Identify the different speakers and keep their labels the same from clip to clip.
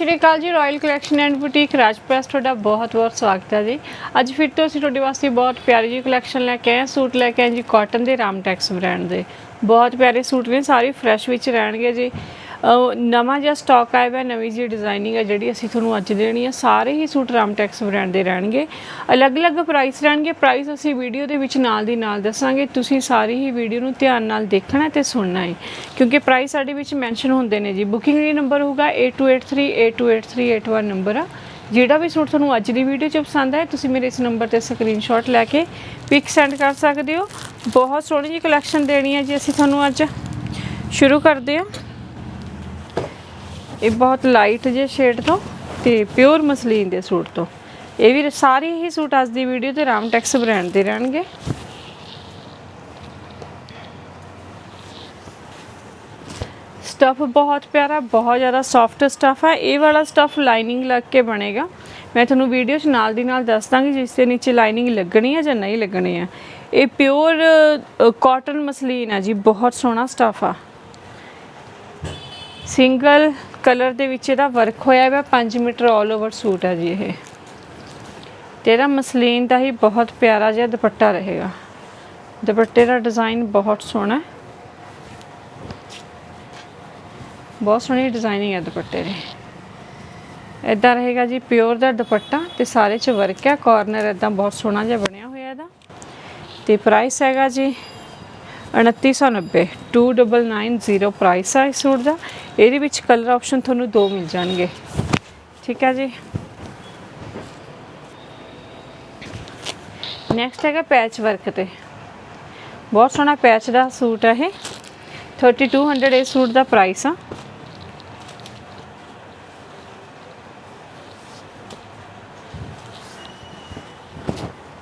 Speaker 1: ਸ਼੍ਰੀ ਅਕਾਲ ਜੀ royal collection and boutique ਰਾਜਪ੍ਰੈਸ ਤੁਹਾਡਾ ਬਹੁਤ-ਬਹੁਤ ਸਵਾਗਤ ਹੈ ਜੀ। ਅੱਜ ਫਿਰ ਤੋਂ ਅਸੀਂ ਤੁਹਾਡੇ ਵਾਸਤੇ ਬਹੁਤ ਪਿਆਰੀ ਜੀ ਕਲੈਕਸ਼ਨ ਲੈ ਕੇ ਆਏ ਸੂਟ ਲੈ ਕੇ ਆਏ ਜੀ ਕਾਟਨ ਦੇ ਰਾਮਟੈਕਸ ਬ੍ਰਾਂਡ ਦੇ। ਬਹੁਤ ਪਿਆਰੇ ਸੂਟ ਨੇ, ਸਾਰੇ ਫਰੈਸ਼ ਵਿੱਚ ਰਹਿਣਗੇ ਜੀ। ਨਵਾਂ ਜਿਹਾ ਸਟਾਕ ਆਇਆ ਹੈ ਨਵੀਂ ਜੀ ਡਿਜ਼ਾਈਨਿੰਗ ਹੈ ਜਿਹੜੀ ਅਸੀਂ ਤੁਹਾਨੂੰ ਅੱਜ ਦੇਣੀ ਹੈ ਸਾਰੇ ਹੀ ਸੂਟ ਰਾਮਟੈਕਸ ਬ੍ਰਾਂਡ ਦੇ ਰਹਿਣਗੇ। ਅਲੱਗ-ਅਲੱਗ ਪ੍ਰਾਈਸ ਰਹਿਣਗੇ। ਪ੍ਰਾਈਸ ਅਸੀਂ ਵੀਡੀਓ ਦੇ ਵਿੱਚ ਨਾਲ ਦੀ ਨਾਲ ਦੱਸਾਂਗੇ। ਤੁਸੀਂ ਸਾਰੀ ਹੀ ਵੀਡੀਓ ਨੂੰ ਧਿਆਨ ਨਾਲ ਦੇਖਣਾ ਤੇ ਸੁਣਨਾ ਹੈ ਕਿਉਂਕਿ ਪ੍ਰਾਈਸ ਸਾਡੇ ਵਿੱਚ ਮੈਂਸ਼ਨ ਹੁੰਦੇ ਨੇ ਜੀ। ਬੁਕਿੰਗ ਲਈ ਨੰਬਰ ਹੋਊਗਾ 8283828381 ਨੰਬਰ ਆ। ਜਿਹੜਾ ਵੀ ਸੂਟ ਤੁਹਾਨੂੰ ਅੱਜ ਦੀ ਵੀਡੀਓ 'ਚ ਪਸੰਦ ਆਏ ਤੁਸੀਂ ਮੇਰੇ ਇਸ ਨੰਬਰ ਤੇ ਸਕਰੀਨਸ਼ਾਟ ਲੈ ਕੇ ਪਿਕ ਸੈਂਡ ਕਰ ਸਕਦੇ ਹੋ। ਬਹੁਤ ਸੋਹਣੀ ਜੀ ਕਲੈਕਸ਼ਨ ਦੇਣੀ ਹੈ ਜੀ ਅਸੀਂ ਤੁਹਾਨੂੰ ਅੱਜ। ਸ਼ੁਰੂ ਕਰਦੇ ਹਾਂ। ਇਹ ਬਹੁਤ ਲਾਈਟ ਜੇ ਸ਼ੇਡ ਤੋਂ ਤੇ ਪਿਓਰ ਮਸਲੀਨ ਦੇ ਸੂਟ ਤੋਂ। ਇਹ ਵੀ ਸਾਰੇ ਹੀ ਸੂਟ ਅੱਜ ਦੀ ਵੀਡੀਓ ਤੇ ਰਾਮਟੈਕਸ ਬ੍ਰਾਂਡ ਦੇ ਰਹਿਣਗੇ। ਸਟਫ ਬਹੁਤ ਪਿਆਰਾ, ਬਹੁਤ ਜ਼ਿਆਦਾ ਸੌਫਟ ਸਟਫ ਹੈ ਇਹ ਵਾਲਾ ਸਟਫ ਲਾਈਨਿੰਗ ਲੱਗ ਕੇ ਬਣੇਗਾ। ਮੈਂ ਤੁਹਾਨੂੰ ਵੀਡੀਓ 'ਚ ਨਾਲ ਦੀ ਨਾਲ ਦੱਸ ਦਾਂਗੀ ਜਿਸ ਦੇ ਨੀਚੇ ਲਾਈਨਿੰਗ ਲੱਗਣੀ ਹੈ ਜਾਂ ਨਹੀਂ ਲੱਗਣੀ ਹੈ ਇਹ ਪਿਓਰ ਕਾਟਨ ਮਸਲੀਨ ਹੈ ਜੀ, ਬਹੁਤ ਸੋਹਣਾ ਸਟਫ ਆ। ਸਿੰਗਲ ਕਲਰ ਦੇ ਵਿੱਚ ਇਹਦਾ ਵਰਕ ਹੋਇਆ ਹੈ 5 ਮੀਟਰ ਆਲ ਓਵਰ ਸੂਟ ਹੈ ਜੀ ਇਹ। ਤੇਰਾ ਮਸਲੀਨ ਦਾ ਹੀ ਬਹੁਤ ਪਿਆਰਾ ਜਿਹਾ ਦੁਪੱਟਾ ਰਹੇਗਾ। ਦੁਪੱਟੇ ਦਾ ਡਿਜ਼ਾਈਨ ਬਹੁਤ ਸੋਹਣਾ ਹੈ। ਬਹੁਤ ਸੋਹਣੀ ਡਿਜ਼ਾਈਨਿੰਗ ਹੈ ਦੁਪੱਟੇ ਦੀ। ਇਦਾਂ ਰਹੇਗਾ ਜੀ ਪਿਓਰ ਦਾ ਦੁਪੱਟਾ ਤੇ ਸਾਰੇ ਚ ਵਰਕ ਹੈ ਕਾਰਨਰ ਇਦਾਂ ਬਹੁਤ ਸੋਹਣਾ ਜਿਹਾ ਬਣਿਆ ਹੋਇਆ ਇਹਦਾ। ਤੇ ਪ੍ਰਾਈਸ ਹੈਗਾ ਜੀ 2990 2990 ਪ੍ਰਾਈਸ ਆ ਇਸ ਸੂਟ ਦਾ। ਇਹਦੇ ਵਿੱਚ ਕਲਰ ਆਪਸ਼ਨ ਤੁਹਾਨੂੰ ਦੋ ਮਿਲ ਜਾਣਗੇ। ਠੀਕ ਹੈ ਜੀ। ਨੈਕਸਟ ਹੈਗਾ ਪੈਚ ਵਰਕ ਤੇ। ਬਹੁਤ ਸੋਹਣਾ ਪੈਚ ਦਾ ਸੂਟ ਹੈ ਇਹ। 3200 ਇਸ ਸੂਟ ਦਾ ਪ੍ਰਾਈਸ ਆ।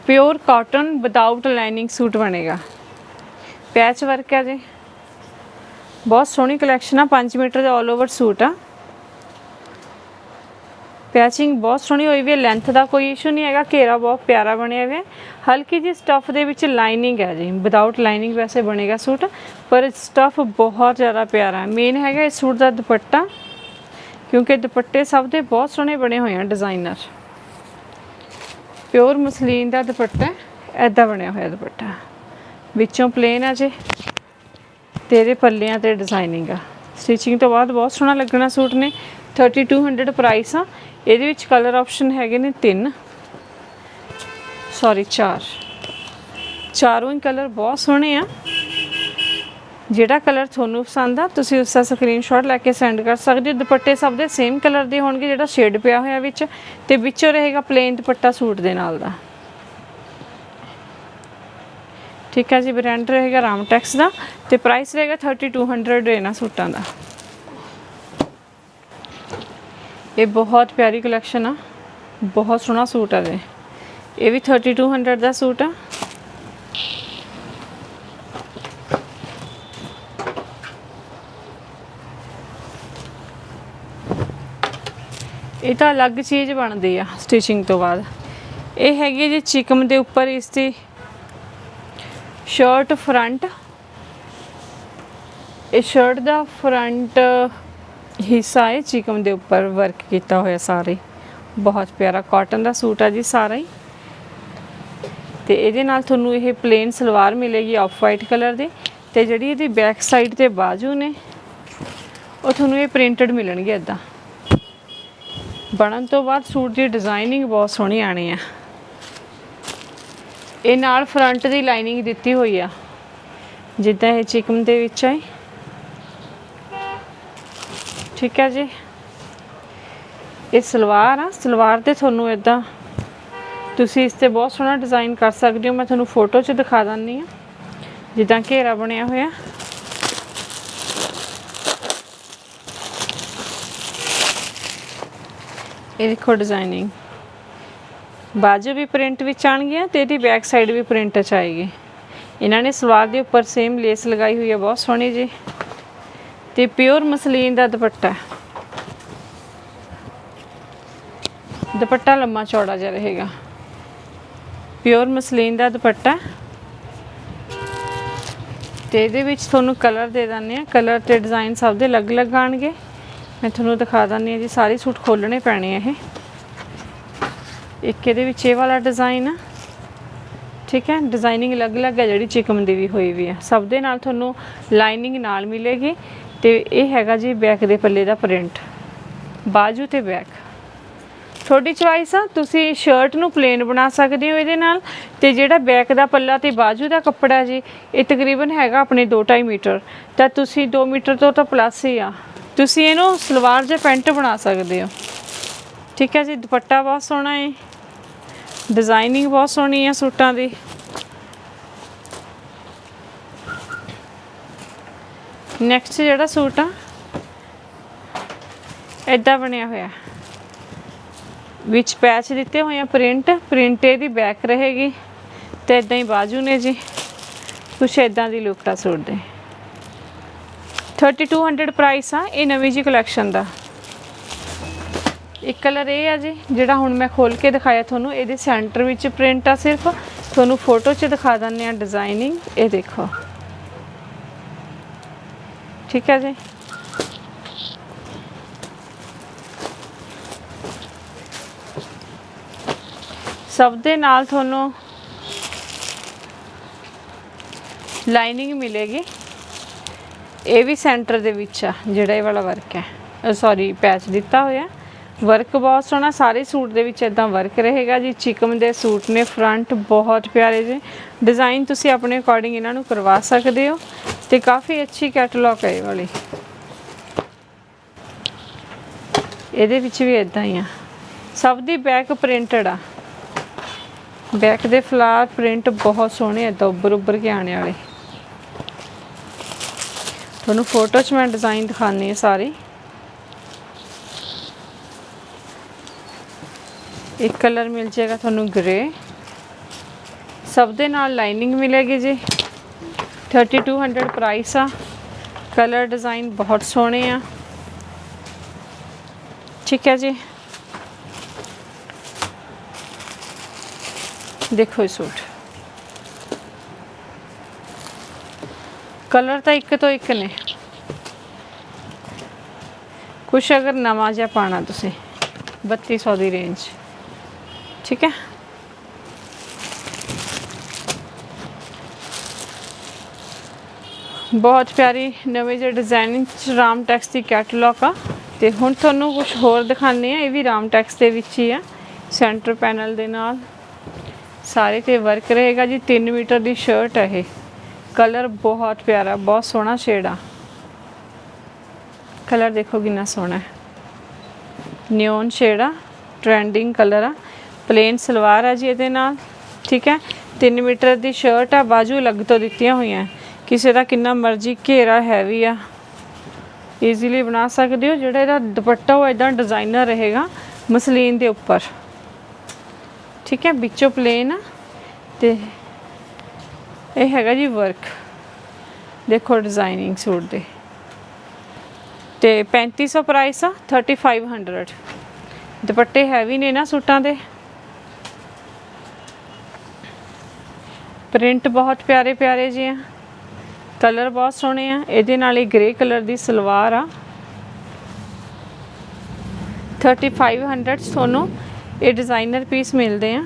Speaker 1: Pure cotton without lining suit ਬਣੇਗਾ। ਪੈਚ ਵਰਕ ਹੈ ਜੀ। ਬਹੁਤ ਸੋਹਣੀ ਕਲੈਕਸ਼ਨ ਆ 5 ਮੀਟਰ ਦਾ 올 ਓਵਰ ਸੂਟ ਆ। ਪੈਚਿੰਗ ਬਹੁਤ ਸੋਹਣੀ ਹੋਈ ਵੀ ਹੈ ਲੈਂਥ ਦਾ ਕੋਈ ਇਸ਼ੂ ਨਹੀਂ ਹੈਗਾ, ਘੇਰਾ ਬਹੁਤ ਪਿਆਰਾ ਬਣਿਆ ਹੋਇਆ। ਹਲਕੀ ਜੀ ਸਟਫ ਦੇ ਵਿੱਚ ਲਾਈਨਿੰਗ ਹੈ ਜੀ ਵਿਦਆਊਟ ਲਾਈਨਿੰਗ ਵੈਸੇ ਬਣੇਗਾ ਸੂਟ, ਪਰ ਸਟਫ ਬਹੁਤ ਜ਼ਿਆਦਾ ਪਿਆਰਾ। ਮੇਨ ਹੈਗਾ ਇਸ ਸੂਟ ਦਾ ਦੁਪੱਟਾ, ਕਿਉਂਕਿ ਦੁਪੱਟੇ ਸਭ ਦੇ ਬਹੁਤ ਸੋਹਣੇ ਬਣੇ ਹੋਏ ਆ ਡਿਜ਼ਾਈਨਰ ਪਿਓਰ ਮਸਲੀਨ ਦਾ ਦੁਪੱਟਾ ਐਦਾਂ ਬਣਿਆ ਹੋਇਆ ਦੁਪੱਟਾ। ਵਿੱਚੋਂ ਪਲੇਨ ਆ ਜੇ। ਤੇਰੇ ਪੱਲਿਆਂ ਤੇ ਡਿਜ਼ਾਈਨਿੰਗ ਆ। ਸਟਿਚਿੰਗ ਤੋਂ ਬਾਅਦ ਬਹੁਤ ਸੋਹਣਾ ਲੱਗਣਾ ਸੂਟ ਨੇ। 3200 ਪ੍ਰਾਈਸ ਆ। ਇਹਦੇ ਵਿੱਚ ਕਲਰ ਆਪਸ਼ਨ ਹੈਗੇ ਨੇ ਤਿੰਨ। ਸੌਰੀ ਚਾਰ। ਚਾਰੋਂ ਹੀ ਕਲਰ ਬਹੁਤ ਸੋਹਣੇ ਆ। ਜਿਹੜਾ ਕਲਰ ਤੁਹਾਨੂੰ ਪਸੰਦ ਆ, ਤੁਸੀਂ ਉਸ ਦਾ ਸਕਰੀਨਸ਼ਾਟ ਲੈ ਕੇ ਸੈਂਡ ਕਰ ਸਕਦੇ ਹੋ। ਦੁਪੱਟੇ ਸਭ ਦੇ ਸੇਮ ਕਲਰ ਦੇ ਹੋਣਗੇ, ਜਿਹੜਾ ਸ਼ੇਡ ਪਿਆ ਹੋਇਆ ਵਿੱਚ। ਤੇ ਵਿੱਚੋਂ ਰਹੇਗਾ ਪਲੇਨ ਦੁਪੱਟਾ ਸੂਟ ਦੇ ਨਾਲ ਦਾ। ਠੀਕ ਹੈ ਜੀ ਬ੍ਰਾਂਡ ਰਹੇਗਾ ਰਾਮਟੈਕਸ ਦਾ ਤੇ ਪ੍ਰਾਈਸ ਰਹੇਗਾ 3200 ਇਹਨਾਂ ਸੂਟਾਂ ਦਾ। ਇਹ ਬਹੁਤ ਪਿਆਰੀ ਕਲੈਕਸ਼ਨ ਆ, ਬਹੁਤ ਸੋਹਣਾ ਸੂਟ ਆ ਇਹ। ਇਹ ਵੀ 3200 ਦਾ ਸੂਟ ਆ। ਇਹ ਤਾਂ ਅਲੱਗ ਚੀਜ਼ ਬਣਦੀ ਆ ਸਟਿਚਿੰਗ ਤੋਂ ਬਾਅਦ। ਇਹ ਹੈਗੀ ਜੀ ਚਿਕਮ ਦੇ ਉੱਪਰ ਇਸ ਦੀ ਸ਼ਰਟ ਫਰੰਟ। ਇਹ ਸ਼ਰਟ ਦਾ ਫਰੰਟ ਹਿੱਸਾ ਹੈ, ਚਿਕਮ ਦੇ ਉੱਪਰ ਵਰਕ ਕੀਤਾ ਹੋਇਆ ਸਾਰੇ। ਬਹੁਤ ਪਿਆਰਾ ਕਾਟਨ ਦਾ ਸੂਟ ਆ ਜੀ ਸਾਰਾ ਹੀ। ਤੇ ਇਹਦੇ ਨਾਲ ਤੁਹਾਨੂੰ ਇਹ ਪਲੇਨ ਸਲਵਾਰ ਮਿਲੇਗੀ ਆਫ ਵਾਈਟ ਕਲਰ ਦੀ। ਤੇ ਜਿਹੜੀ ਇਹਦੀ ਬੈਕ ਸਾਈਡ ਤੇ ਬਾਜੂ ਨੇ, ਉਹ ਤੁਹਾਨੂੰ ਇਹ ਪ੍ਰਿੰਟਡ ਮਿਲਣਗੇ ਇਦਾਂ ਬਣਨ ਤੋਂ ਬਾਅਦ ਸੂਟ ਦੀ ਡਿਜ਼ਾਈਨਿੰਗ ਬਹੁਤ ਸੋਹਣੀ ਆਣੀ ਆ। ਇਹ ਨਾਲ ਫਰੰਟ ਦੀ ਲਾਈਨਿੰਗ ਦਿੱਤੀ ਹੋਈ ਆ। ਜਿੱਦਾਂ ਇਹ ਚਿਕਮ ਦੇ ਵਿੱਚ ਹੈ ਠੀਕ ਹੈ ਜੀ। ਇਹ ਸਲਵਾਰ ਆ। ਸਲਵਾਰ ਤੇ ਤੁਹਾਨੂੰ ਇਦਾਂ ਤੁਸੀਂ ਇਸ ਤੇ ਬਹੁਤ ਸੋਹਣਾ ਡਿਜ਼ਾਈਨ ਕਰ ਸਕਦੇ ਹੋ। ਮੈਂ ਤੁਹਾਨੂੰ ਫੋਟੋ 'ਚ ਦਿਖਾ ਦਿੰਨੀ ਆ। ਜਿੱਦਾਂ ਘੇਰਾ ਬਣਿਆ ਹੋਇਆ। ਇਹ ਦੇਖੋ ਡਿਜ਼ਾਈਨਿੰਗ ਬਾਜੂ ਵੀ ਪ੍ਰਿੰਟ ਵਿੱਚ ਆਣਗੀਆਂ ਤੇ ਇਹਦੀ ਬੈਕ ਸਾਈਡ ਵੀ ਪ੍ਰਿੰਟ ਚ ਆਏਗੀ। ਇਹਨਾਂ ਨੇ ਸਲਵਾਰ ਦੇ ਉੱਪਰ ਸੇਮ ਲੇਸ ਲਗਾਈ ਹੋਈ ਹੈ ਬਹੁਤ ਸੋਹਣੀ ਜੀ। ਤੇ ਪਿਓਰ ਮਸਲੀਨ ਦਾ ਦੁਪੱਟਾ। ਦੁਪੱਟਾ ਲੰਮਾ ਚੌੜਾ ਜਿਹਾ ਰਹੇਗਾ। ਪਿਓਰ ਮਸਲੀਨ ਦਾ ਦੁਪੱਟਾ। ਹੈ। ਤੇ ਇਹਦੇ ਵਿੱਚ ਤੁਹਾਨੂੰ ਕਲਰ ਦੇ ਦਿੰਦੇ ਆ ਕਲਰ ਤੇ ਡਿਜ਼ਾਈਨ ਸਭ ਦੇ ਅਲੱਗ-ਅਲੱਗ ਆਣਗੇ ਮੈਂ ਤੁਹਾਨੂੰ ਦਿਖਾ ਦਿੰਦੀ ਹਾਂ ਜੀ, ਸਾਰੇ ਸੂਟ ਖੋਲਣੇ ਪੈਣੇ ਆ ਇਹ। ਇੱਕ ਇਹਦੇ ਵਿੱਚ ਇਹ ਵਾਲਾ ਡਿਜ਼ਾਈਨ ਆ। ਠੀਕ ਹੈ? ਡਿਜ਼ਾਈਨਿੰਗ ਅਲੱਗ-ਅਲੱਗ ਹੈ, ਜਿਹੜੀ ਚਿਕਮ ਦੀ ਵੀ ਹੋਈ ਵੀ ਹੈ ਸਭ ਦੇ ਨਾਲ ਤੁਹਾਨੂੰ ਲਾਈਨਿੰਗ ਨਾਲ ਮਿਲੇਗੀ ਤੇ ਇਹ ਹੈਗਾ ਜੀ ਬੈਕ ਦੇ ਪੱਲੇ ਦਾ ਪ੍ਰਿੰਟ ਬਾਜੂ ਤੇ ਬੈਕ ਤੁਹਾਡੀ ਚੁਆਇਸ ਆ, ਤੁਸੀਂ ਸ਼ਰਟ ਨੂੰ ਪਲੇਨ ਬਣਾ ਸਕਦੇ ਹੋ ਇਹਦੇ ਨਾਲ ਤੇ ਜਿਹੜਾ ਬੈਕ ਦਾ ਪੱਲਾ ਤੇ ਬਾਜੂ ਦਾ ਕੱਪੜਾ ਜੀ, ਇਹ ਤਕਰੀਬਨ ਹੈਗਾ ਆਪਣੇ 2.5 ਮੀਟਰ। ਤਾਂ ਤੁਸੀਂ 2 ਮੀਟਰ ਤੋਂ ਤਾਂ ਪਲੱਸ ਹੀ ਆ। ਤੁਸੀਂ ਇਹਨੂੰ ਸਲਵਾਰ ਜਾਂ ਪੈਂਟ ਬਣਾ ਸਕਦੇ ਹੋ। ਠੀਕ ਹੈ ਜੀ, ਦੁਪੱਟਾ ਬਹੁਤ ਸੋਹਣਾ ਹੈ। ਡਿਜ਼ਾਈਨਿੰਗ ਬਹੁਤ ਸੋਹਣੀ ਹੈ ਸੂਟਾਂ ਦੀ। ਨੈਕਸਟ ਜਿਹੜਾ ਸੂਟ ਆ ਇਦਾਂ ਬਣਿਆ ਹੋਇਆ। ਵਿੱਚ ਪੈਚ ਦਿੱਤੇ ਹੋਏ ਆ ਪ੍ਰਿੰਟ ਪ੍ਰਿੰਟ ਇਹਦੀ ਬੈਕ ਰਹੇਗੀ ਤੇ ਇਦਾਂ ਹੀ ਬਾਜੂ ਨੇ ਜੀ। ਕੁਛ ਇਦਾਂ ਦੀ ਲੁੱਕ ਆ ਸੂਟ ਦੇ। 3200 ਪ੍ਰਾਈਸ ਆ, ਇਹ ਨਵੀਂ ਜੀ ਕਲੈਕਸ਼ਨ ਦਾ। ਇੱਕ ਕਲਰ ਇਹ ਆ ਜੀ, ਜਿਹੜਾ ਹੁਣ ਮੈਂ ਖੋਲ ਕੇ ਦਿਖਾਇਆ ਤੁਹਾਨੂੰ, ਇਹਦੇ ਸੈਂਟਰ ਵਿੱਚ ਪ੍ਰਿੰਟ ਆ ਸਿਰਫ। ਤੁਹਾਨੂੰ ਫੋਟੋ 'ਚ ਦਿਖਾ ਦਿੰਦੇ ਆ ਡਿਜ਼ਾਈਨਿੰਗ ਇਹ ਦੇਖੋ। ਠੀਕ ਹੈ ਜੀ। ਸਭ ਦੇ ਨਾਲ ਤੁਹਾਨੂੰ ਲਾਈਨਿੰਗ ਮਿਲੇਗੀ। ਇਹ ਵੀ ਸੈਂਟਰ ਦੇ ਵਿੱਚ ਆ, ਜਿਹੜਾ ਇਹ ਵਾਲਾ ਵਰਕ ਹੈ। ਸੌਰੀ ਪੈਚ ਦਿੱਤਾ ਹੋਇਆ। ਵਰਕ ਬਹੁਤ ਸੋਹਣਾ, ਸਾਰੇ ਸੂਟ ਦੇ ਵਿੱਚ ਇਦਾਂ ਵਰਕ ਰਹੇਗਾ ਜੀ। ਚਿਕਮ ਦੇ ਸੂਟ ਨੇ ਫਰੰਟ ਬਹੁਤ ਪਿਆਰੇ ਜੀ। ਡਿਜ਼ਾਈਨ ਤੁਸੀਂ ਆਪਣੇ ਅਕੋਰਡਿੰਗ ਇਹਨਾਂ ਨੂੰ ਕਰਵਾ ਸਕਦੇ ਹੋ ਤੇ ਕਾਫੀ ਅੱਛੀ ਕੈਟਲੌਗ ਹੈ ਇਹ ਵਾਲੀ। ਇਹਦੇ ਵਿੱਚ ਵੀ ਇਦਾਂ ਹੀ ਆ। ਸਭ ਦੀ ਬੈਕ ਪ੍ਰਿੰਟਡ ਆ। ਬੈਕ ਦੇ ਫਲਾਰ ਪ੍ਰਿੰਟ ਬਹੁਤ ਸੋਹਣੇ ਆ ਉੱਭਰ ਉੱਭਰ ਕੇ ਆਣੇ ਵਾਲੇ। ਤੁਹਾਨੂੰ ਫੋਟੋ 'ਚ ਮੈਂ ਡਿਜ਼ਾਈਨ ਦਿਖਾਉਂਦੀ ਆ ਸਾਰੇ। ਇੱਕ ਕਲਰ ਮਿਲ ਜਾਏਗਾ ਤੁਹਾਨੂੰ ਗ੍ਰੇ ਸਭ ਦੇ ਨਾਲ ਲਾਈਨਿੰਗ ਮਿਲੇਗੀ ਜੀ। 3200 ਪ੍ਰਾਈਸ ਆ। ਕਲਰ ਡਿਜ਼ਾਈਨ ਬਹੁਤ ਸੋਹਣੇ ਆ। ਠੀਕ ਹੈ ਜੀ। ਦੇਖੋ ਇਹ ਸੂਟ। ਕਲਰ ਤਾਂ ਇੱਕ ਤੋਂ ਇੱਕ ਨੇ। ਕੁਛ ਅਗਰ ਨਵਾਂ ਜਿਹਾ ਪਾਣਾ ਤੁਸੀਂ 3200 ਦੀ ਰੇਂਜ ਠੀਕ ਹੈ ਬਹੁਤ ਪਿਆਰੀ ਨਵੇਂ ਜਿਹੇ ਡਿਜ਼ਾਈਨਿੰਗ ਚ ਰਾਮ ਟੈਕਸ ਦੀ ਕੈਟਲੌਗ ਆ ਤੇ ਹੁਣ ਤੁਹਾਨੂੰ ਕੁਝ ਹੋਰ ਦਿਖਾਉਂਦੇ ਆ ਇਹ ਵੀ ਰਾਮ ਟੈਕਸ ਦੇ ਵਿੱਚ ਹੀ ਆ ਸੈਂਟਰ ਪੈਨਲ ਦੇ ਨਾਲ ਸਾਰੇ ਤੇ ਵਰਕ ਰਹੇਗਾ ਜੀ 3 ਮੀਟਰ ਦੀ ਸ਼ਰਟ ਹੈ ਇਹ ਕਲਰ ਬਹੁਤ ਪਿਆਰਾ ਬਹੁਤ ਸੋਹਣਾ ਸ਼ੇਡ ਆ ਕਲਰ ਦੇਖੋ ਕਿੰਨਾ ਸੋਹਣਾ ਹੈ ਨਿਓਨ ਸ਼ੇਡ ਆ ਟ੍ਰੈਂਡਿੰਗ ਕਲਰ ਆ ਪਲੇਨ ਸਲਵਾਰ ਆ ਜੀ ਇਹਦੇ ਨਾਲ, ਠੀਕ ਹੈ? 3 ਮੀਟਰ ਦੀ ਸ਼ਰਟ ਆ, ਬਾਜੂ ਅਲੱਗ ਤੋਂ ਦਿੱਤੀਆਂ ਹੋਈਆਂ। ਕਿਸੇ ਦਾ ਕਿੰਨਾ ਮਰਜ਼ੀ ਘੇਰਾ ਹੈਵੀ ਆ। ਈਜ਼ੀਲੀ ਬਣਾ ਸਕਦੇ ਹੋ, ਜਿਹੜਾ ਇਹਦਾ ਦੁਪੱਟਾ ਉਹ ਇਦਾਂ ਡਿਜ਼ਾਈਨਰ ਰਹੇਗਾ, ਮਸਲੀਨ ਦੇ ਉੱਪਰ। ਠੀਕ ਹੈ? ਵਿੱਚੋਂ ਪਲੇਨ ਆ ਤੇ ਇਹ ਹੈਗਾ ਜੀ ਵਰਕ ਦੇਖੋ ਡਿਜ਼ਾਈਨਿੰਗ ਸੂਟ ਦੇ। ਤੇ 3500 ਪ੍ਰਾਈਸ ਆ 3500 ਦੁਪੱਟੇ ਹੈਵੀ ਨੇ ਨਾ ਸੂਟਾਂ ਦੇ। ਪ੍ਰਿੰਟ ਬਹੁਤ ਪਿਆਰੇ ਪਿਆਰੇ ਜੀ ਆ। ਕਲਰ ਬਹੁਤ ਸੋਹਣੇ ਆ। ਇਹਦੇ ਨਾਲ ਹੀ ਗ੍ਰੇ ਕਲਰ ਦੀ ਸਲਵਾਰ ਆ। 3500 'ਚ ਤੁਹਾਨੂੰ ਇਹ ਡਿਜ਼ਾਈਨਰ ਪੀਸ ਮਿਲਦੇ ਆ।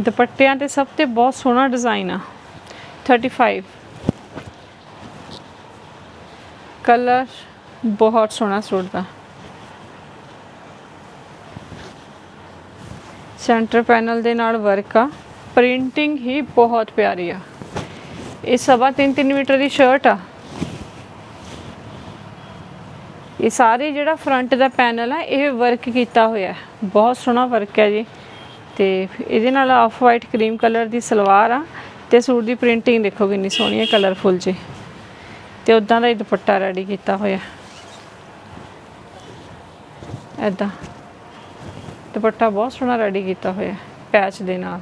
Speaker 1: ਦੁਪੱਟਿਆਂ ਤੇ ਸਭ ਤੇ ਬਹੁਤ ਸੋਹਣਾ ਡਿਜ਼ਾਈਨ ਆ। 35 ਕਲਰ ਬਹੁਤ ਸੋਹਣਾ ਸੂਟ ਦਾ। ਸੈਂਟਰ ਪੈਨਲ ਦੇ ਨਾਲ ਵਰਕ ਆ। ਪ੍ਰਿੰਟਿੰਗ ਹੀ ਬਹੁਤ ਪਿਆਰੀ ਆ। ਇਹ ਸਵਾ 3-3 ਮੀਟਰ ਦੀ ਸ਼ਰਟ ਆ। ਇਹ ਸਾਰੇ ਜਿਹੜਾ ਫਰੰਟ ਦਾ ਪੈਨਲ ਆ, ਇਹ ਵਰਕ ਕੀਤਾ ਹੋਇਆ ਹੈ। ਬਹੁਤ ਸੋਹਣਾ ਵਰਕ ਹੈ ਜੀ। ਤੇ ਇਹਦੇ ਨਾਲ ਆਫ ਵਾਈਟ ਕਰੀਮ ਕਲਰ ਦੀ ਸਲਵਾਰ ਆ ਤੇ ਸੂਟ ਦੀ ਪ੍ਰਿੰਟਿੰਗ ਦੇਖੋ ਕਿੰਨੀ ਸੋਹਣੀ ਹੈ ਕਲਰਫੁਲ ਜੀ। ਤੇ ਉਦਾਂ ਦਾ ਹੀ ਦੁਪੱਟਾ ਰੈਡੀ ਕੀਤਾ ਹੋਇਆ। ਐਦਾਂ ਦੁਪੱਟਾ ਬਹੁਤ ਸੋਹਣਾ ਰੈਡੀ ਕੀਤਾ ਹੋਇਆ ਪੈਚ ਦੇ ਨਾਲ।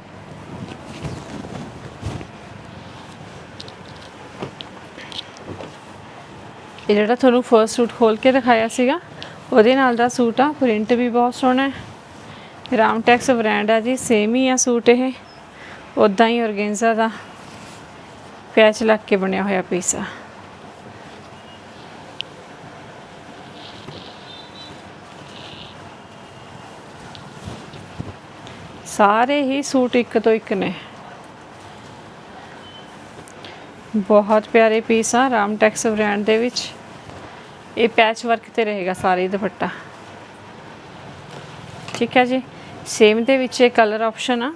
Speaker 1: ਇਹ ਜਿਹੜਾ ਤੁਹਾਨੂੰ ਫਰਸਟ ਸੂਟ ਖੋਲ ਕੇ ਦਿਖਾਇਆ ਸੀਗਾ, ਉਹਦੇ ਨਾਲ ਦਾ ਸੂਟ ਆ ਪ੍ਰਿੰਟ ਵੀ ਬਹੁਤ ਸੋਹਣਾ ਹੈ। ਰਾਮਟੈਕਸ ਬ੍ਰਾਂਡ ਆ ਜੀ ਸੇਮ ਹੀ ਆ ਸੂਟ ਇਹ। ਉਦਾਂ ਹੀ ਔਰਗੈਂਜ਼ਾ ਦਾ ਪੈਚ ਲੱਗ ਕੇ ਬਣਿਆ ਹੋਇਆ ਪੀਸ ਆ। ਸਾਰੇ ਹੀ ਸੂਟ ਇੱਕ ਤੋਂ ਇੱਕ ਨੇ। ਬਹੁਤ ਪਿਆਰੇ ਪੀਸ ਆ ਰਾਮ ਟੈਕਸ ਬ੍ਰਾਂਡ ਦੇ ਵਿੱਚ। ਇਹ ਪੈਚ ਵਰਕ ਤੇ ਰਹੇਗਾ ਸਾਰੇ ਦੁਪੱਟਾ। ਠੀਕ ਹੈ ਜੀ? ਸੇਮ ਦੇ ਵਿੱਚ ਇਹ ਕਲਰ ਆਪਸ਼ਨ ਆ।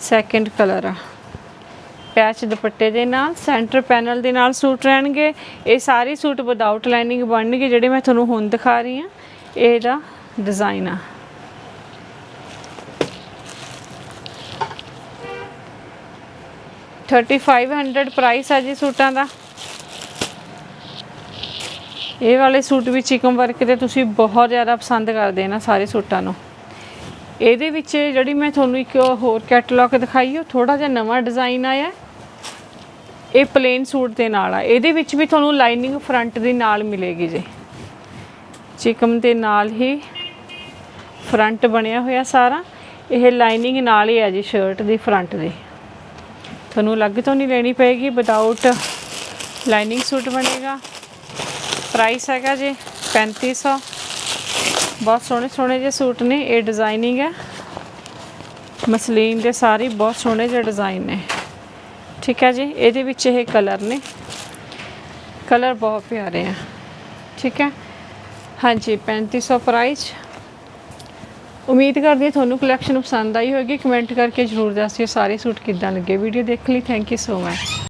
Speaker 1: ਸੈਕੰਡ ਕਲਰ ਆ। ਪੈਚ ਦੁਪੱਟੇ ਦੇ ਨਾਲ ਸੈਂਟਰ ਪੈਨਲ ਦੇ ਨਾਲ ਸੂਟ ਰਹਿਣਗੇ। ਇਹ ਸਾਰੇ ਸੂਟ ਵਿਦਆਊਟ ਲਾਈਨਿੰਗ ਬਣਨਗੇ, ਜਿਹੜੇ ਮੈਂ ਤੁਹਾਨੂੰ ਹੁਣ ਦਿਖਾ ਰਹੀ ਹਾਂ। ਇਹਦਾ ਡਿਜ਼ਾਈਨ ਆ। ਥਰਟੀ ਫਾਈਵ ਹੰਡਰਡ ਪ੍ਰਾਈਸ ਆ ਜੀ ਸੂਟਾਂ ਦਾ। ਇਹ ਵਾਲੇ ਸੂਟ ਵੀ ਚਿਕਨ ਵਰਕ ਦੇ ਤੁਸੀਂ ਬਹੁਤ ਜ਼ਿਆਦਾ ਪਸੰਦ ਕਰਦੇ ਨਾ ਸਾਰੇ ਸੂਟਾਂ ਨੂੰ। ਇਹਦੇ ਵਿੱਚ ਜਿਹੜੀ ਮੈਂ ਤੁਹਾਨੂੰ ਇੱਕ ਹੋਰ ਕੈਟਲੌਗ ਦਿਖਾਈ, ਉਹ ਥੋੜਾ ਜਿਹਾ ਨਵਾਂ ਡਿਜ਼ਾਈਨ ਆਇਆ। ਇਹ ਪਲੇਨ ਸੂਟ ਦੇ ਨਾਲ ਆ। ਇਹਦੇ ਵਿੱਚ ਵੀ ਤੁਹਾਨੂੰ ਲਾਈਨਿੰਗ ਫਰੰਟ ਦੇ ਨਾਲ ਮਿਲੇਗੀ ਜੀ। ਚਿਕਨ ਦੇ ਨਾਲ ਹੀ ਫਰੰਟ ਬਣਿਆ ਹੋਇਆ ਸਾਰਾ। ਇਹ ਲਾਈਨਿੰਗ ਨਾਲ ਹੀ ਹੈ ਜੀ ਸ਼ਰਟ ਦੀ ਫਰੰਟ ਦੀ। ਤੁਹਾਨੂੰ ਅਲੱਗ ਤੋਂ ਨਹੀਂ ਲੈਣੀ ਪਏਗੀ ਵਿਦਆਊਟ ਲਾਈਨਿੰਗ ਸੂਟ ਬਣੇਗਾ। ਪ੍ਰਾਈਸ ਹੈਗਾ ਜੀ 3500 ਬਹੁਤ ਸੋਹਣੇ ਸੋਹਣੇ ਜਿਹੇ ਸੂਟ ਨੇ, ਇਹ ਡਿਜ਼ਾਈਨਿੰਗ ਹੈ। ਮਸਲੀਨ ਦੇ ਸਾਰੇ ਬਹੁਤ ਸੋਹਣੇ ਜਿਹੇ ਡਿਜ਼ਾਈਨ ਨੇ। ਠੀਕ ਹੈ ਜੀ, ਇਹਦੇ ਵਿੱਚ ਇਹ ਕਲਰ ਨੇ। ਕਲਰ ਬਹੁਤ ਪਿਆਰੇ ਆ। ਠੀਕ ਹੈ। ਹਾਂਜੀ 3500 ਪ੍ਰਾਈਸ ਉਮੀਦ ਕਰਦੀ ਹਾਂ ਤੁਹਾਨੂੰ ਕਲੈਕਸ਼ਨ ਪਸੰਦ ਆਈ ਹੋਵੇਗੀ। ਕਮੈਂਟ ਕਰਕੇ ਜਰੂਰ ਦੱਸਿਓ ਸਾਰੇ ਸੂਟ ਕਿੱਦਾਂ ਲੱਗੇ। ਵੀਡੀਓ ਦੇਖਣ ਲਈ ਥੈਂਕ ਯੂ ਸੋ ਮਚ